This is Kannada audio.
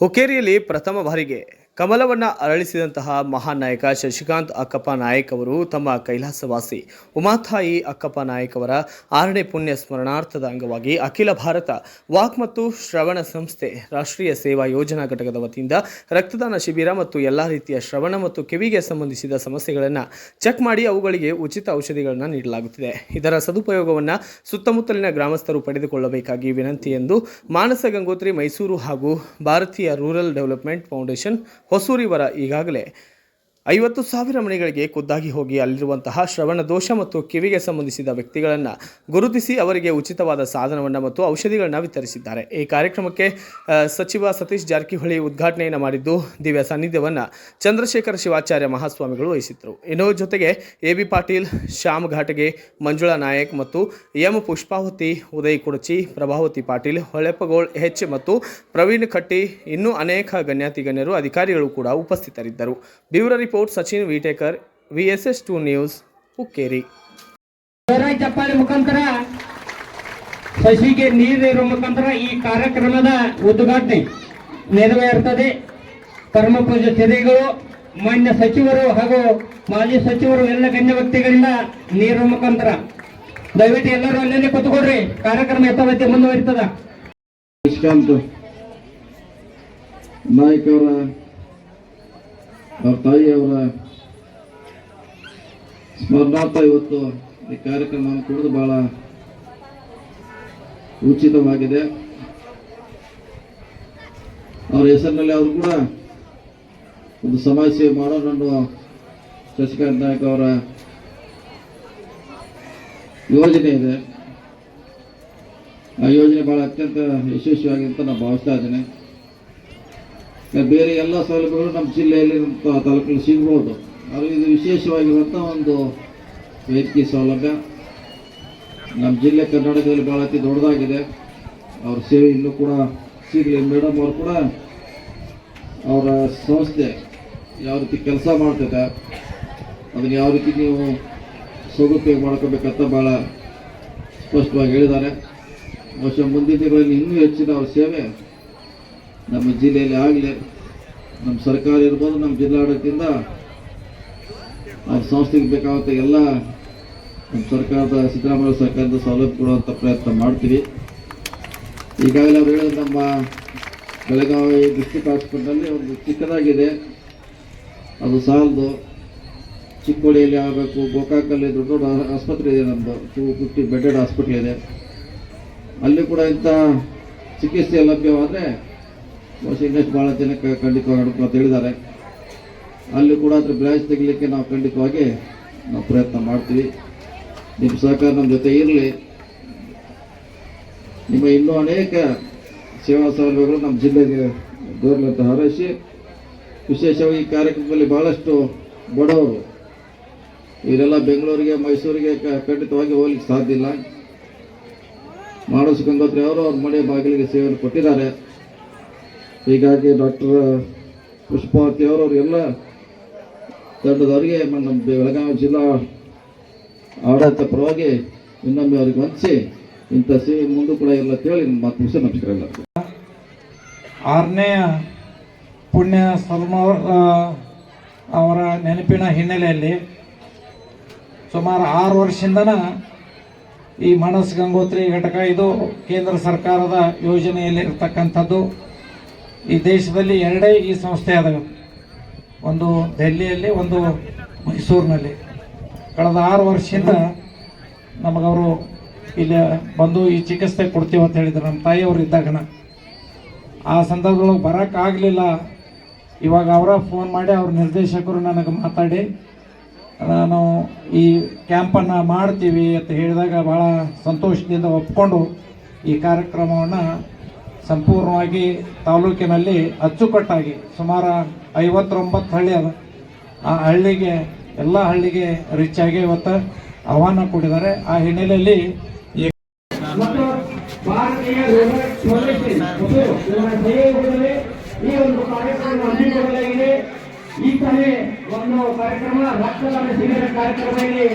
ಹುಕ್ಕೇರಿಯಲ್ಲಿ ಪ್ರಥಮ ಬಾರಿಗೆ ಕಮಲವನ್ನ ಅರಳಿಸಿದಂತಹ ಮಹಾನ್ ನಾಯಕ ಶಶಿಕಾಂತ್ ಅಕ್ಕಪ್ಪ ನಾಯಕ್ ಅವರು ತಮ್ಮ ಕೈಲಾಸವಾಸಿ. ಉಮಾತಾಯಿ ಅಕ್ಕಪ್ಪ ನಾಯಕ್ ಅವರ ಆರನೇ ಪುಣ್ಯ ಸ್ಮರಣಾರ್ಥದ ಅಂಗವಾಗಿ ಅಖಿಲ ಭಾರತ ವಾಕ್ ಮತ್ತು ಶ್ರವಣ ಸಂಸ್ಥೆ ರಾಷ್ಟ್ರೀಯ ಸೇವಾ ಯೋಜನಾ ಘಟಕದ ವತಿಯಿಂದ ರಕ್ತದಾನ ಶಿಬಿರ ಮತ್ತು ಎಲ್ಲ ರೀತಿಯ ಶ್ರವಣ ಮತ್ತು ಕಿವಿಗೆ ಸಂಬಂಧಿಸಿದ ಸಮಸ್ಯೆಗಳನ್ನು ಚೆಕ್ ಮಾಡಿ ಅವುಗಳಿಗೆ ಉಚಿತ ಔಷಧಿಗಳನ್ನು ನೀಡಲಾಗುತ್ತಿದೆ. ಇದರ ಸದುಪಯೋಗವನ್ನು ಸುತ್ತಮುತ್ತಲಿನ ಗ್ರಾಮಸ್ಥರು ಪಡೆದುಕೊಳ್ಳಬೇಕಾಗಿ ವಿನಂತಿ ಎಂದು ಮಾನಸ ಗಂಗೋತ್ರಿ ಮೈಸೂರು ಹಾಗೂ ಭಾರತೀಯ ರೂರಲ್ ಡೆವಲಪ್ಮೆಂಟ್ ಫೌಂಡೇಶನ್ ಹೊಸೂರಿವರ ಈಗಾಗಲೇ ಐವತ್ತು ಸಾವಿರ ಮನೆಗಳಿಗೆ ಖುದ್ದಾಗಿ ಹೋಗಿ ಅಲ್ಲಿರುವಂತಹ ಶ್ರವಣ ದೋಷ ಮತ್ತು ಕಿವಿಗೆ ಸಂಬಂಧಿಸಿದ ವ್ಯಕ್ತಿಗಳನ್ನು ಗುರುತಿಸಿ ಅವರಿಗೆ ಉಚಿತವಾದ ಸಾಧನವನ್ನು ಮತ್ತು ಔಷಧಿಗಳನ್ನು ವಿತರಿಸಿದ್ದಾರೆ. ಈ ಕಾರ್ಯಕ್ರಮಕ್ಕೆ ಸಚಿವ ಸತೀಶ್ ಜಾರಕಿಹೊಳಿ ಉದ್ಘಾಟನೆಯನ್ನು ಮಾಡಿದ್ದು ದಿವ್ಯ ಸಾನ್ನಿಧ್ಯವನ್ನು ಚಂದ್ರಶೇಖರ ಶಿವಾಚಾರ್ಯ ಮಹಾಸ್ವಾಮಿಗಳು ವಹಿಸಿದ್ದರು ಇನ್ನು ಜೊತೆಗೆ ಎ ಬಿ ಪಾಟೀಲ್, ಶ್ಯಾಮ್ ಘಾಟಗೆ ಮಂಜುಳಾ ನಾಯಕ್ ಮತ್ತು ಎಂ ಪುಷ್ಪಾವತಿ ಉದಯ್ ಕುಡಚಿ, ಪ್ರಭಾವತಿ ಪಾಟೀಲ್ ಹೊಳೆಪಗೋಳ್ ಹೆಚ್ ಮತ್ತು ಪ್ರವೀಣ್ ಖಟ್ಟಿ ಇನ್ನೂ ಅನೇಕ ಗಣ್ಯಾತಿ ಗಣ್ಯರು ಅಧಿಕಾರಿಗಳು ಕೂಡ ಉಪಸ್ಥಿತರಿದ್ದರು. Bureau report. Sachin Vitekar VSS two news Hukkeri ಚಪ್ಪಾಳೆ ಮುಖಾಂತರ ಸಸಿಗೆ ನೀರು ಮುಖಾಂತರ ಈ ಕಾರ್ಯಕ್ರಮದ ಉದ್ಘಾಟನೆ ನೆರವೇರುತ್ತದೆ ಕರ್ಮ ಪೂಜ್ಯ ಶ್ರೀಗಳು ಮಾನ್ಯ ಸಚಿವರು ಹಾಗೂ ಮಾಜಿ ಸಚಿವರು ಎಲ್ಲ ಗಣ್ಯ ವ್ಯಕ್ತಿಗಳಿಂದ ನೀರು ಮುಖಾಂತರ. ದಯವಿಟ್ಟು ಎಲ್ಲರೂ ಅಲ್ಲೇ ಕೂತ್ಕೊಡ್ರಿ ಕಾರ್ಯಕ್ರಮ ಯಥಾವತ್ತಿ ಮುಂದುವರಿತದ. ಅವರ ತಾಯಿಯವರ ಸ್ಮರಣಾರ್ಥ ಇವತ್ತು ಈ ಕಾರ್ಯಕ್ರಮವನ್ನು ಕುಡಿದು ಬಹಳ ಉಚಿತವಾಗಿದೆ. ಅವರ ಹೆಸರಿನಲ್ಲಿ ಅವರು ಕೂಡ ಒಂದು ಸಮಾಜ ಸೇವೆ ಮಾಡೋಣ ಶಶಿಕಾಂತ್ ನಾಯಕ್ ಅವರ ಯೋಜನೆ ಇದೆ. ಆ ಯೋಜನೆ ಬಹಳ ಅತ್ಯಂತ ಯಶಸ್ವಿಯಾಗಿದೆ ಅಂತ ನಾನು ಭಾವಿಸ್ತಾ ಇದ್ದೇನೆ. ಬೇರೆ ಎಲ್ಲ ಸೌಲಭ್ಯಗಳು ನಮ್ಮ ಜಿಲ್ಲೆಯಲ್ಲಿ ತಾಲೂಕಲ್ಲಿ ಸಿಗ್ಬೋದು. ಆದರೆ ಇದು ವಿಶೇಷವಾಗಿರುವಂಥ ಒಂದು ವೈದ್ಯಕೀಯ ಸೌಲಭ್ಯ. ನಮ್ಮ ಜಿಲ್ಲೆ ಕರ್ನಾಟಕದಲ್ಲಿ ಭಾಳ ಅತಿ ದೊಡ್ಡದಾಗಿದೆ. ಅವ್ರ ಸೇವೆ ಇನ್ನೂ ಕೂಡ ಸಿಗಲಿ. ಮೇಡಮ್ ಅವರು ಕೂಡ ಅವರ ಸಂಸ್ಥೆ ಯಾವ ರೀತಿ ಕೆಲಸ ಮಾಡ್ತದೆ, ಅದನ್ನು ಯಾವ ರೀತಿ ನೀವು ಸದುಪಯೋಗ ಮಾಡ್ಕೋಬೇಕಂತ ಭಾಳ ಸ್ಪಷ್ಟವಾಗಿ ಹೇಳಿದ್ದಾರೆ. ಬಹುಶಃ ಮುಂದಿನ ದಿನಗಳಲ್ಲಿ ಇನ್ನೂ ಹೆಚ್ಚಿನ ಅವ್ರ ಸೇವೆ ನಮ್ಮ ಜಿಲ್ಲೆಯಲ್ಲಿ ಆಗಲಿ ನಮ್ಮ ಸರ್ಕಾರ ಇರ್ಬೋದು, ನಮ್ಮ ಜಿಲ್ಲಾಡಳಿತದಿಂದ ಅವ್ರ ಸಂಸ್ಥೆಗೆ ಬೇಕಾದಂಥ ಎಲ್ಲ ನಮ್ಮ ಸರ್ಕಾರದ, ಸಿದ್ದರಾಮಯ್ಯ ಸರ್ಕಾರದ ಸೌಲಭ್ಯ ಕೊಡುವಂಥ ಪ್ರಯತ್ನ ಮಾಡ್ತೀವಿ. ಈಗಾಗಲೇ ಅವ್ರು ನಮ್ಮ ಬೆಳಗಾವಿ ಡಿಸ್ಟಿಕ್ ಹಾಸ್ಪಿಟಲ್ನಲ್ಲಿ ಒಂದು ಚಿಕ್ಕದಾಗಿದೆ. ಅದು ಸಾಲದು. ಚಿಕ್ಕೋಡಿಯಲ್ಲಿ ಆಗಬೇಕು, ಗೋಕಾಕಲ್ಲಿ ದೊಡ್ಡ ದೊಡ್ಡ ಆಸ್ಪತ್ರೆ ಇದೆ ನಮ್ಮದು ಟೂ ಫಿಫ್ಟಿ ಬೆಡ್ಡೆಡ್ ಹಾಸ್ಪಿಟ್ಲ್ ಇದೆ. ಅಲ್ಲಿ ಕೂಡ ಇಂಥ ಚಿಕಿತ್ಸೆ ಲಭ್ಯವಾದರೆ ಇನ್ನಷ್ಟು ಭಾಳ ಜನಕ್ಕೆ ಖಂಡಿತವಾಗಿ ಅಂತ ಹೇಳಿದ್ದಾರೆ. ಅಲ್ಲಿ ಕೂಡ ಅದ್ರ ಬ್ರಾಂಚ್ ತೆಗಿಲಿಕ್ಕೆ ನಾವು ಖಂಡಿತವಾಗಿ ನಾವು ಪ್ರಯತ್ನ ಮಾಡ್ತೀವಿ. ನಿಮ್ಮ ಸಹಕಾರ ನಮ್ಮ ಜೊತೆ ಇರಲಿ. ನಿಮ್ಮ ಇನ್ನೂ ಅನೇಕ ಸೇವಾ ಸೌಲಭ್ಯಗಳು ನಮ್ಮ ಜಿಲ್ಲೆಗೆ ದೊರಲಿ ಅಂತ ಹಾರೈಸಿ, ವಿಶೇಷವಾಗಿ ಈ ಕಾರ್ಯಕ್ರಮದಲ್ಲಿ ಭಾಳಷ್ಟು ಬಡವರು, ಇವರೆಲ್ಲ ಬೆಂಗಳೂರಿಗೆ, ಮೈಸೂರಿಗೆ ಖಂಡಿತವಾಗಿ ಹೋಗ್ಲಿಕ್ಕೆ ಸಾಧ್ಯ ಇಲ್ಲ. ಮಾಡೋಸ್ ಗಂಗೋತ್ರಿ ಅವರು ಅವ್ರ ಮನೆ ಬಾಗಿಲಿಗೆ ಸೇವೆಯನ್ನು ಕೊಟ್ಟಿದ್ದಾರೆ. ಹೀಗಾಗಿ ಡಾಕ್ಟರ್ ಪುಷ್ಪಾವತಿ ಅವರು ಅವರೆಲ್ಲ ತಂಡದವರಿಗೆ ನಮ್ಮ ಬೆಳಗಾವಿ ಜಿಲ್ಲಾ ಆಡಳಿತ ಪರವಾಗಿ ಇನ್ನೊಮ್ಮೆ ಅವ್ರಿಗೆ ಹೊಂದಿಸಿ ಇಂಥ ಸೇವೆ ಮುಂದೆ ಕೂಡ ಇಲ್ಲ ಕೇಳಿ ಮಾತು ಮುಗಿಸಿ ನಮಸ್ಕಾರ ಎಲ್ಲ ಆರನೇ ಪುಣ್ಯ ಸಲ್ಮ ಅವರ ನೆನಪಿನ ಹಿನ್ನೆಲೆಯಲ್ಲಿ ಸುಮಾರು ಆರು ವರ್ಷದಿಂದನ ಈ ಮನಸ್ ಗಂಗೋತ್ರಿ ಘಟಕ ಇದು ಕೇಂದ್ರ ಸರ್ಕಾರದ ಯೋಜನೆಯಲ್ಲಿ ಇರ್ತಕ್ಕಂಥದ್ದು ಈ ದೇಶದಲ್ಲಿ ಎರಡೇ ಈ ಸಂಸ್ಥೆ ಅದಾವೆ ಒಂದು ದೆಹಲಿಯಲ್ಲಿ, ಒಂದು ಮೈಸೂರಿನಲ್ಲಿ. ಕಳೆದ ಆರು ವರ್ಷದಿಂದ ನಮಗವರು ಇಲ್ಲಿ ಬಂದು ಈ ಚಿಕಿತ್ಸೆ ಕೊಡ್ತೀವಿ ಅಂತ ಹೇಳಿದ್ರು. ನಮ್ಮ ತಾಯಿಯವರು ಇದ್ದಾಗನ. ಆ ಸಂದರ್ಭದೊಳಗೆ ಬರೋಕ್ಕಾಗಲಿಲ್ಲ ಇವಾಗ ಅವರ ಫೋನ್ ಮಾಡಿ ಅವ್ರ ನಿರ್ದೇಶಕರು ನನಗೆ ಮಾತಾಡಿ ನಾನು ಈ ಕ್ಯಾಂಪನ್ನು ಮಾಡ್ತೀವಿ ಅಂತ ಹೇಳಿದಾಗ ಭಾಳ ಸಂತೋಷದಿಂದ ಒಪ್ಕೊಂಡು ಈ ಕಾರ್ಯಕ್ರಮವನ್ನು ಸಂಪೂರ್ಣವಾಗಿ ತಾಲೂಕಿನಲ್ಲಿ ಅಚ್ಚುಕಟ್ಟಾಗಿ ಸುಮಾರು ಐವತ್ತೊಂಬತ್ತು ಹಳ್ಳಿ ಅದ. ಆ ಹಳ್ಳಿಗೆ, ಎಲ್ಲ ಹಳ್ಳಿಗೆ ರಿಚ್ ಆಗಿ ಇವತ್ತು ಆಹ್ವಾನ ಕೊಟ್ಟಿದ್ದಾರೆ ಆ ಹಿನ್ನೆಲೆಯಲ್ಲಿ ಈ ಒಂದು ಕಾರ್ಯಕ್ರಮ ಹಮ್ಮಿಕೊಳ್ಳಲಾಗಿದೆ. ಈ ಸಲಹೆ ಒಂದು ಕಾರ್ಯಕ್ರಮ ರಕ್ತದಾನ ಶಿಬಿರ ಕಾರ್ಯಕ್ರಮ ಇಲ್ಲಿ